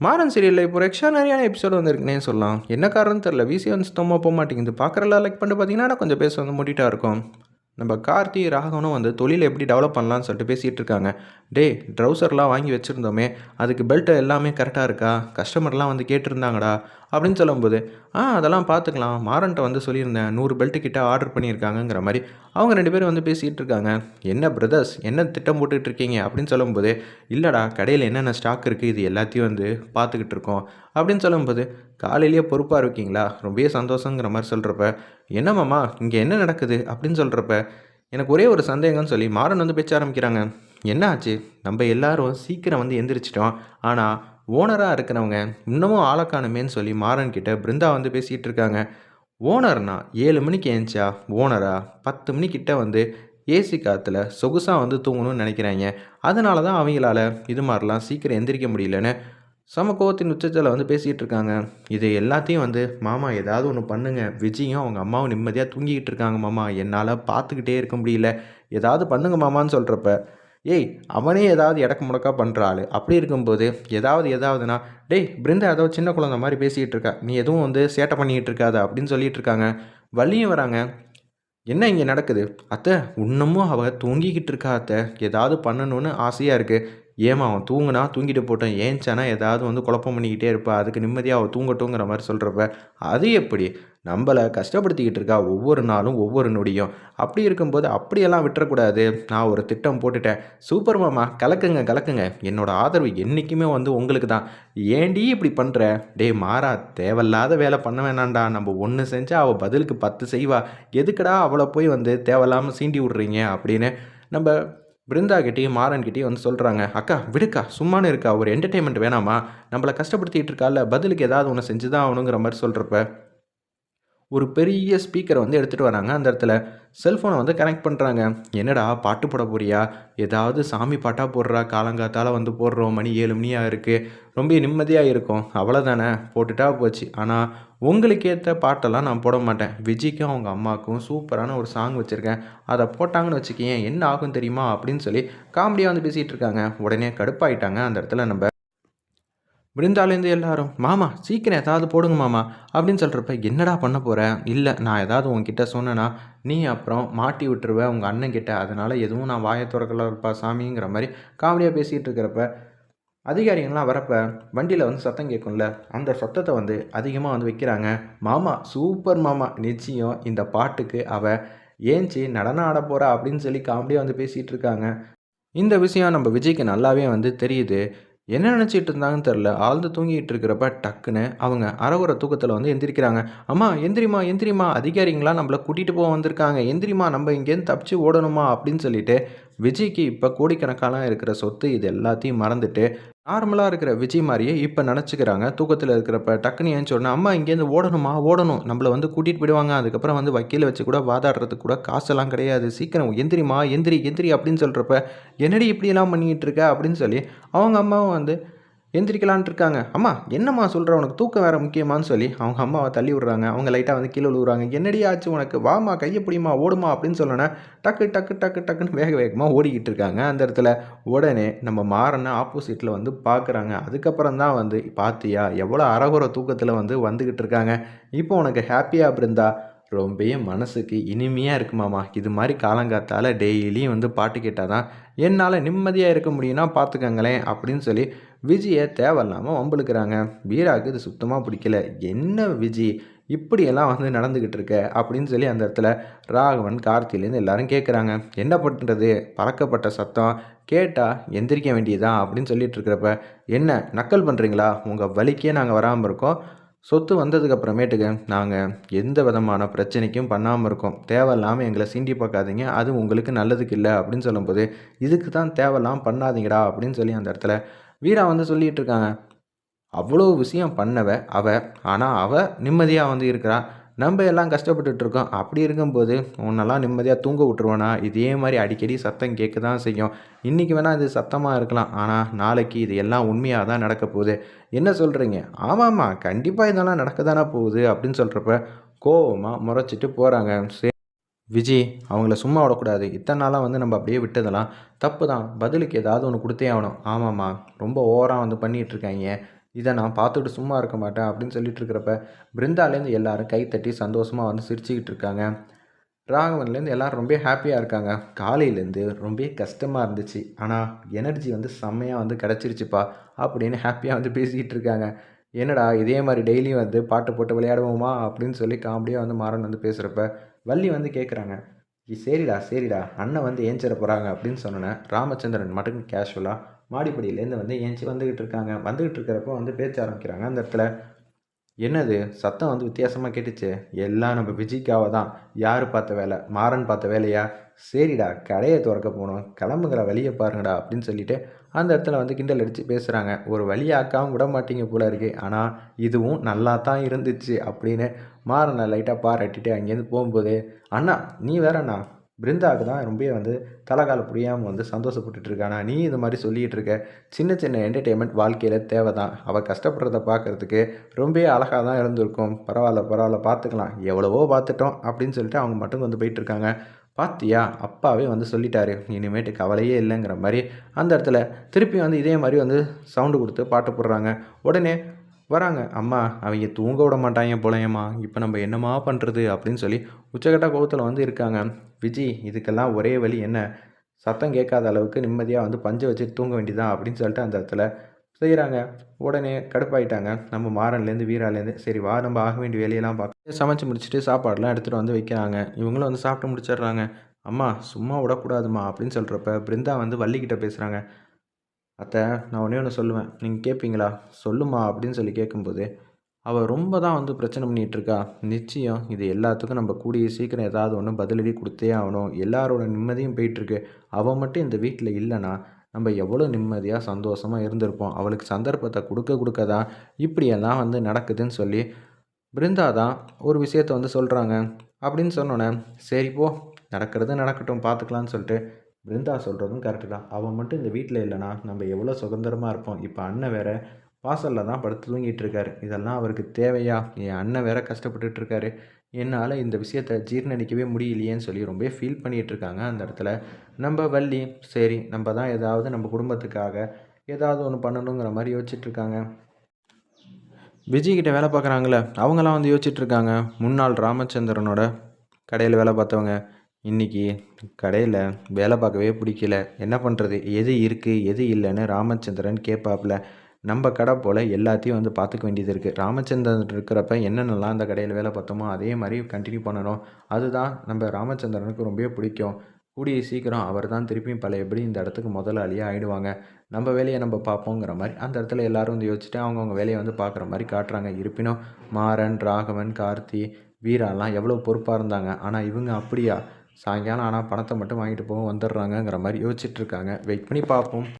மாறன் சீரியலில் இப்போ எக்ஸ்ட்ரானரியான எபிசோடு வந்துருக்குனே சொல்லலாம். என்ன காரணம் தெரில விசி வந்து சுத்தமாக போக மாட்டேங்குது. பார்க்குறலாம் லைக் பண்ணிட்டு பார்த்தீங்கன்னா கொஞ்சம் பேச வந்து மூட்டிட்டா இருக்கும். நம்ம கார்த்தி ராகவனும் வந்து தொழில் எப்படி டெவலப் பண்ணலான்னு சொல்லிட்டு பேசிகிட்டு இருக்காங்க. டே ட்ரௌசர்லாம் வாங்கி வச்சுருந்தோமே அதுக்கு பெல்ட் எல்லாமே கரெக்டாக இருக்கா? கஸ்டமர்லாம் வந்து கேட்டிருந்தாங்கடா அப்படின்னு சொல்லும்போது ஆ அதெல்லாம் பார்த்துக்கலாம். மாறன்ட்ட வந்து சொல்லியிருந்தேன். நூறு பெல்ட்டு கிட்ட ஆர்டர் பண்ணியிருக்காங்கங்கிற மாதிரி. அவங்க ரெண்டு பேரும் வந்து பேசிகிட்டு இருக்காங்க. என்ன பிரதர்ஸ்? என்ன திட்டம் போட்டுட்டு இருக்கீங்க? அப்படின்னு சொல்லும்போது இல்லைடா கடையில் என்னென்ன ஸ்டாக் இருக்குது இது எல்லாத்தையும் வந்து பார்த்துக்கிட்டு இருக்கோம். அப்படின்னு சொல்லும்போது காலையிலேயே பொறுப்பாக இருக்கீங்களா? ரொம்பவே சந்தோஷங்கிற மாதிரி சொல்கிறப்ப என்னம்மாமா இங்கே என்ன நடக்குது? அப்படின்னு சொல்கிறப்ப எனக்கு ஒரே ஒரு சந்தேகம்னு சொல்லி மாறன் வந்து பேச்ச ஆரம்பிக்கிறாங்க. என்ன ஆச்சு நம்ம எல்லாரும் சீக்கிரம் வந்து எந்திரிச்சிட்டோம். ஆனால் ஓனராக இருக்கிறவங்க இன்னமும் ஆளக்கானுமேன்னு சொல்லி மாறன் கிட்ட பிருந்தா வந்து பேசிகிட்டு இருக்காங்க. ஓனர்னா ஏழு மணிக்கு ஏஞ்சா? ஓனரா பத்து மணிக்கிட்ட வந்து ஏசி காற்றுல சொகுசாக வந்து தூங்கணும்னு நினைக்கிறாங்க. அதனால தான் அவங்களால இது மாதிரிலாம் சீக்கிரம் எந்திரிக்க முடியலன்னு சம கோவத்தின் உச்சத்தில் வந்து பேசிகிட்டு இருக்காங்க. இது எல்லாத்தையும் வந்து மாமா ஏதாவது ஒன்று பண்ணுங்க. விஜயும் அவங்க அம்மாவும் நிம்மதியாக தூங்கிக்கிட்டு இருக்காங்க மாமா. என்னால் பார்த்துக்கிட்டே இருக்க முடியல. ஏதாவது பண்ணுங்க மாமான்னு சொல்கிறப்ப ஏய் அவனே ஏதாவது இடக்கு முடக்கா பண்ணுறாள் அப்படி இருக்கும்போது ஏதாவது ஏதாவதுனா டேய் பிருந்தா ஏதோ சின்ன குழந்தை மாதிரி பேசிக்கிட்டு இருக்கா. நீ எதுவும் வந்து சேட்டை பண்ணிக்கிட்டு இருக்காத அப்படின்னு சொல்லிட்டு இருக்காங்க. வள்ளியும் வராங்க. என்ன இங்கே நடக்குது? அத்தை இன்னமும் அவள் தூங்கிக்கிட்டு இருக்கா அத்தை. ஏதாவது பண்ணணும்னு ஆசையாக இருக்குது ஏமா அவன் தூங்குனா தூங்கிட்டு போட்டோம் ஏன்ச்சானா ஏதாவது வந்து குழப்பம் பண்ணிக்கிட்டே இருப்பா அதுக்கு நிம்மதியாக அவள் தூங்கட்டுங்கிற மாதிரி சொல்கிறப்ப அது எப்படி? நம்மளை கஷ்டப்படுத்திக்கிட்டு இருக்கா ஒவ்வொரு நாளும் ஒவ்வொரு நொடியும். அப்படி இருக்கும்போது அப்படியெல்லாம் விட்டுறக்கூடாது. நான் ஒரு திட்டம் போட்டுட்டேன். சூப்பர் மாமா கலக்குங்க கலக்குங்க. என்னோட ஆதரவு என்றைக்குமே வந்து உங்களுக்கு தான். ஏண்டி இப்படி பண்ணுற டே மாறா தேவையில்லாத வேலை பண்ண வேணாண்டா நம்ம ஒன்று செஞ்சால் அவள் பதிலுக்கு பத்து செய்வா. எதுக்குடா அவளை போய் வந்து தேவையில்லாமல் சீண்டி விட்றீங்க அப்படின்னு நம்ம பிருந்தா மாறன்கிட்டையும் வந்து சொல்கிறாங்க அக்கா விடுக்கா சும்மானு இருக்கா? ஒரு என்டர்டெயின்மெண்ட் வேணாமா? நம்மளை கஷ்டப்படுத்திகிட்டு இருக்கால பதிலுக்கு ஏதாவது ஒன்று செஞ்சு தான் ஆகணுங்கிற மாதிரி சொல்கிறப்ப ஒரு பெரிய ஸ்பீக்கரை வந்து எடுத்துகிட்டு வராங்க. அந்த இடத்துல செல்ஃபோனை வந்து கனெக்ட் பண்ணுறாங்க என்னடா பாட்டு போட போறியா? ஏதாவது சாமி பாட்டாக போடுறா? காலங்காத்தால் வந்து போடுறோம். மணி ஏழு மணியாக இருக்குது ரொம்ப நிம்மதியாக இருக்கும். அவ்வளோதானே போட்டுட்டா போச்சு. ஆனால் உங்களுக்கு ஏற்ற பாட்டெல்லாம் நான் போட மாட்டேன். விஜய்க்கும் அவங்க அம்மாவுக்கும் சூப்பரான ஒரு சாங் வச்சுருக்கேன். அதை போட்டாங்கன்னு வச்சுக்கேன் என்ன ஆகும் தெரியுமா? அப்படின்னு சொல்லி காமெடியாக வந்து பேசிகிட்டு இருக்காங்க. உடனே கடுப்பாயிட்டாங்க. அந்த இடத்துல நம்ம விருந்தாலேருந்து எல்லாரும் மாமா சீக்கிரம் ஏதாவது போடுங்க மாமா அப்படின்னு சொல்கிறப்ப என்னடா பண்ண போகிறேன் இல்லை நான் ஏதாவது உங்ககிட்ட சொன்னேன்னா நீ அப்புறம் மாட்டி விட்டுருவ உங்கள் அண்ணன் கிட்ட. அதனால் எதுவும் நான் வாயை இருப்பா சாமிங்கிற மாதிரி காமெடியாக பேசிகிட்டு இருக்கிறப்ப அதிகாரிகள்லாம் வரப்ப வண்டியில் வந்து சத்தம் கேட்கும்ல அந்த சத்தத்தை வந்து அதிகமாக வந்து வைக்கிறாங்க. மாமா சூப்பர் மாமா நிச்சயம் இந்த பாட்டுக்கு அவ ஏஞ்சி நடனம் ஆட போகிறா அப்படின்னு சொல்லி காமெடியாக வந்து பேசிகிட்டு இருக்காங்க. இந்த விஷயம் நம்ம விஜய்க்கு நல்லாவே வந்து தெரியுது. என்ன நினச்சிட்டு இருந்தாங்கன்னு தெரில ஆழ்ந்து தூங்கிட்டு இருக்கிறப்ப டக்குன்னு அவங்க அறகுற தூக்கத்தில் வந்து எந்திரிக்கிறாங்க. அம்மா எந்திரிமா எந்திரிமா அதிகாரிங்களா நம்மளை கூட்டிகிட்டு போக வந்திருக்காங்க. எந்திரிமா நம்ம இங்கேருந்து தப்பிச்சு ஓடணுமா? அப்படின்னு சொல்லிட்டு விஜய்க்கு இப்போ கோடிக்கணக்கான இருக்கிற சொத்து இது எல்லாத்தையும் மறந்துட்டு நார்மலாக இருக்கிற விஜய் மாதிரியே இப்போ நினச்சிக்கிறாங்க. தூக்கத்தில் இருக்கிறப்ப டக்குன்னு ஏன் சொன்னால் அம்மா இங்கேருந்து ஓடணுமா? ஓடணும். நம்மளை வந்து கூட்டிகிட்டு போயிடுவாங்க. அதுக்கப்புறம் வந்து வக்கீல வச்சு கூட வாதாடுறதுக்கு கூட காசெல்லாம் கிடையாது. சீக்கிரம் எந்திரிமா எந்திரி எந்திரி அப்படின்னு சொல்கிறப்ப என்னடி இப்படியெல்லாம் பண்ணிக்கிட்டு இருக்க? அப்படின்னு சொல்லி அவங்க அம்மாவும் வந்து எந்திரிக்கலான்ட்டு இருக்காங்க அம்மா என்னம்மா சொல்கிற உனக்கு தூக்கம் வேறு முக்கியமானு சொல்லி அவங்க அம்மாவை தள்ளி விடுறாங்க. அவங்க லைட்டாக வந்து கீழே விழுவுறாங்க. என்னடி ஆச்சு உனக்கு? வாமா கையை பிடிமா ஓடுமா? அப்படின்னு சொன்னோன்னே டக்கு டக்கு டக்கு டக்குன்னு வேக வேகமாக ஓடிக்கிட்டு இருக்காங்க. அந்த இடத்துல உடனே நம்ம மாறின ஆப்போசிட்டில் வந்து பார்க்குறாங்க அதுக்கப்புறம் தான் வந்து பார்த்தியா எவ்வளோ அறகுற தூக்கத்தில் வந்து வந்துக்கிட்டு இருக்காங்க. இப்போ உனக்கு ஹாப்பியாக இருந்தா ரொம்பவே மனசுக்கு இனிமையாக இருக்குமாமா இது மாதிரி காலங்காத்தால் டெய்லியும் வந்து பாட்டு கேட்டால் தான் என்னால் நிம்மதியாக இருக்க முடியும்னா பார்த்துக்கங்களேன் அப்படின்னு சொல்லி விஜயை தேவையில்லாமல் வம்பளுக்கிறாங்க வீராவுக்கு இது சுத்தமாக பிடிக்கல. என்ன விஜி இப்படியெல்லாம் வந்து நடந்துக்கிட்டு இருக்க? அப்படின்னு சொல்லி அந்த இடத்துல ராகவன் கார்த்திலேருந்து எல்லாரும் கேட்குறாங்க என்ன பண்ணுறது பறக்கப்பட்ட சத்தம். கேட்டால் எந்திரிக்க வேண்டியதான் அப்படின்னு சொல்லிட்டு இருக்கிறப்ப என்ன நக்கல் பண்ணுறீங்களா உங்கள் வலிக்கே நாங்கள் வராமல் இருக்கோம். சொத்து வந்ததுக்கப்புறமேட்டுக்கு நாங்கள் எந்த விதமான பிரச்சனைக்கும் பண்ணாமல் இருக்கோம். தேவையில்லாமல் எங்களை சீண்டி பார்க்காதீங்க. அது உங்களுக்கு நல்லதுக்கு இல்லை அப்படின்னு சொல்லும்போது இதுக்கு தான் தேவையில்லாமல் பண்ணாதீங்கடா அப்படின்னு சொல்லி அந்த இடத்துல வீரா வந்து சொல்லிகிட்டு இருக்காங்க. அவ்வளோ விஷயம் பண்ணவ அவ ஆனால் அவ நிம்மதியாக வந்து இருக்கிறா. நம்ம எல்லாம் கஷ்டப்பட்டுட்ருக்கோம். அப்படி இருக்கும்போது உன்னெல்லாம் நிம்மதியாக தூங்க விட்டுருவோனா? இதே மாதிரி அடிக்கடி சத்தம் கேட்க தான் செய்யும். இன்றைக்கி வேணால் இது சத்தமாக இருக்கலாம். ஆனால் நாளைக்கு இது எல்லாம் உண்மையாக தான் நடக்க போகுது. என்ன சொல்கிறீங்க ஆமாம்மா கண்டிப்பாக இதெல்லாம் நடக்க தானே போகுது அப்படின்னு சொல்கிறப்ப கோவமாக முறைச்சிட்டு போகிறாங்க சரி விஜய் அவங்கள சும்மா விடக்கூடாது. இத்தனை நாளாக வந்து நம்ம அப்படியே விட்டதெல்லாம் தப்பு தான் பதிலுக்கு ஏதாவது ஒன்று கொடுத்தே ஆகணும். ஆமாம்மா ரொம்ப ஓவராக வந்து பண்ணிகிட்ருக்காங்க இதை நான் பார்த்துட்டு சும்மா இருக்க மாட்டேன் அப்படின்னு சொல்லிட்டு இருக்கிறப்ப பிருந்தாலேருந்து எல்லாரும் கை தட்டி சந்தோஷமாக வந்து சிரிச்சுக்கிட்டு இருக்காங்க. ராகவன்லேருந்து எல்லோரும் ரொம்ப ஹாப்பியாக இருக்காங்க. காலையிலேருந்து ரொம்ப கஷ்டமாக இருந்துச்சு. ஆனால் எனர்ஜி வந்து செம்மையாக வந்து கிடச்சிருச்சுப்பா அப்படின்னு ஹாப்பியாக வந்து பேசிக்கிட்டு இருக்காங்க. என்னடா இதே மாதிரி டெய்லியும் வந்து பாட்டு போட்டு விளையாடுவோமா அப்படின்னு சொல்லி காமெடியாக வந்து மாறன் வந்து பேசுகிறப்ப வள்ளி வந்து கேட்குறாங்க சரிடா சரிடா அண்ணன் வந்து ஏஞ்சிட போகிறாங்க அப்படின்னு சொன்னேன் ராமச்சந்திரன் மட்டும் கேஷுவலாக மாடிப்படியிலேருந்து வந்து ஏஞ்சி வந்துக்கிட்டு இருக்காங்க. வந்துக்கிட்டு இருக்கிறப்போ வந்து பேச்ச ஆரம்பிக்கிறாங்க. அந்த இடத்துல என்னது? சத்தம் வந்து வித்தியாசமாக கேட்டுச்சு. எல்லாம் நம்ம விஜய்க்காக தான். யார் பார்த்த வேலை? மாறன் பார்த்த வேலையா? சரிடா கடையை திறக்க போகணும். கிளம்புங்கிற வழியை பாருங்கடா அப்படின்னு சொல்லிட்டு அந்த இடத்துல வந்து கிண்டல் அடித்து பேசுகிறாங்க ஒரு வழியாக்காவும் விட மாட்டீங்க போல இருக்கு. ஆனால் இதுவும் நல்லா தான் இருந்துச்சு அப்படின்னு மாறனை லைட்டாக பாராட்டிட்டு அங்கேருந்து போகும்போது அண்ணா நீ வேறண்ணா பிருந்தாவுக்கு தான் ரொம்ப வந்து தலைகால புரியாமல் வந்து சந்தோஷப்பட்டுட்டு இருக்கானா நீ இது மாதிரி சொல்லிகிட்டு இருக்க சின்ன சின்ன என்டர்டெயின்மெண்ட் வாழ்க்கையில் தேவை தான் அவள் கஷ்டப்படுறத பார்க்குறதுக்கு ரொம்ப அழகாக தான் இருந்திருக்கும். பரவாயில்ல பரவாயில்ல பார்த்துக்கலாம் எவ்வளவோ பார்த்துட்டோம் அப்படின்னு சொல்லிட்டு அவங்க மட்டும் வந்து போயிட்டுருக்காங்க பார்த்தியா அப்பாவே வந்து சொல்லிட்டாரு. இனிமேட்டு கவலையே இல்லைங்கிற மாதிரி அந்த இடத்துல திருப்பி வந்து இதே மாதிரி வந்து சவுண்டு கொடுத்து பாட்டு போடுறாங்க. உடனே வராங்க. அம்மா அவங்க தூங்க விட மாட்டாங்க போலையம்மா. இப்போ நம்ம என்னம்மா பண்ணுறது அப்படின்னு சொல்லி உச்சகட்ட கோபத்தில் வந்து இருக்காங்க. விஜி இதுக்கெல்லாம் ஒரே வழி என்ன? சத்தம் கேட்காத அளவுக்கு நிம்மதியாக வந்து பஞ்சை வச்சு தூங்க வேண்டியதான் அப்படின்னு சொல்லிட்டு அந்த இடத்துல செய்கிறாங்க உடனே கடுப்பாயிட்டாங்க. நம்ம மாறன்லேருந்து வீராலேருந்து சரி வா நம்ம ஆக வேண்டிய வேலையெல்லாம் பார்க்க சமைச்சு முடிச்சுட்டு சாப்பாடெலாம் எடுத்துகிட்டு வந்து வைக்கிறாங்க. இவங்களும் வந்து சாப்பிட்டு முடிச்சிடுறாங்க. அம்மா சும்மா விடக்கூடாதுமா அப்படின்னு சொல்கிறப்ப பிருந்தா வந்து வள்ளிக்கிட்ட பேசுகிறாங்க அத்தை நான் ஒன்றே ஒன்று சொல்லுவேன். நீங்கள் கேட்பீங்களா சொல்லுமா அப்படின்னு சொல்லி கேட்கும்போது அவள் ரொம்ப தான் வந்து பிரச்சனை பண்ணிகிட்ருக்கா நிச்சயம் இது எல்லாத்துக்கும் நம்ம கூடிய சீக்கிரம் ஏதாவது ஒன்று பதிலடி கொடுத்தே ஆகணும். எல்லாரோட நிம்மதியும் போயிட்டுருக்கு. அவள் மட்டும் இந்த வீட்டில் இல்லைன்னா நம்ம எவ்வளோ நிம்மதியாக சந்தோஷமாக இருந்திருப்போம். அவளுக்கு சந்தர்ப்பத்தை கொடுக்க கொடுக்க தான் இப்படியெல்லாம் வந்து நடக்குதுன்னு சொல்லி பிருந்தா தான் ஒரு விஷயத்த வந்து சொல்கிறாங்க அப்படின்னு சொன்னோன்னே சரி போ நடக்கிறது நடக்கட்டும் பார்த்துக்கலான்னு சொல்லிட்டு பிருந்தா சொல்கிறதும் கரெக்டு தான். அவன் மட்டும் இந்த வீட்டில் இல்லைனா நம்ம எவ்வளோ சுதந்திரமாக இருப்போம். இப்போ அண்ணன் வேற வாசலில் தான் படுத்து தூங்கிட்டு இருக்காரு. இதெல்லாம் அவருக்கு தேவையா? என் அண்ணன் வேற கஷ்டப்பட்டுட்டு இருக்காரு. என்னால் இந்த விஷயத்த ஜீர்ணிக்கவே முடியலையேன்னு சொல்லி ரொம்ப ஃபீல் பண்ணிகிட்டு இருக்காங்க அந்த இடத்துல. நம்ம வள்ளி சரி நம்ம தான் ஏதாவது நம்ம குடும்பத்துக்காக ஏதாவது ஒன்று பண்ணணுங்கிற மாதிரி யோசிச்சுட்ருக்காங்க விஜய்கிட்ட வேலை பார்க்குறாங்களே அவங்களாம் வந்து யோசிச்சுட்ருக்காங்க முன்னாள் ராமச்சந்திரனோட கடையில் வேலை பார்த்தவங்க. இன்றைக்கி கடையில் வேலை பார்க்கவே பிடிக்கல. என்ன பண்ணுறது எது இருக்குது எது இல்லைன்னு ராமச்சந்திரன் கேட்பாப்புல நம்ம கடை போல் எல்லாத்தையும் வந்து பார்த்துக்க வேண்டியது இருக்குது ராமச்சந்திரன் இருக்கிறப்ப என்னென்னலாம் அந்த கடையில் வேலை பார்த்தோமோ அதே மாதிரி கண்டினியூ பண்ணணும். அதுதான் நம்ம ராமச்சந்திரனுக்கு ரொம்பவே பிடிக்கும். கூடிய சீக்கிரம் அவர் தான் திருப்பியும் எப்படி இந்த இடத்துக்கு முதலாளியாக ஆகிடுவாங்க நம்ம வேலையை நம்ம பார்ப்போங்கிற மாதிரி அந்த இடத்துல எல்லோரும் வந்து யோசிச்சுட்டு அவங்கவுங்க வேலையை வந்து பார்க்குற மாதிரி காட்டுறாங்க. இருப்பினும் மாறன் ராகவன் கார்த்தி வீராலாம் எவ்வளோ பொறுப்பாக இருந்தாங்க. ஆனால் இவங்க அப்படியா? சாயங்காலம் ஆனால் பணத்தை மட்டும் வாங்கிட்டு போக வந்துடுறாங்கங்கிற மாதிரி யோசிச்சுட்ருக்காங்க வெயிட் பண்ணி பார்ப்போம்.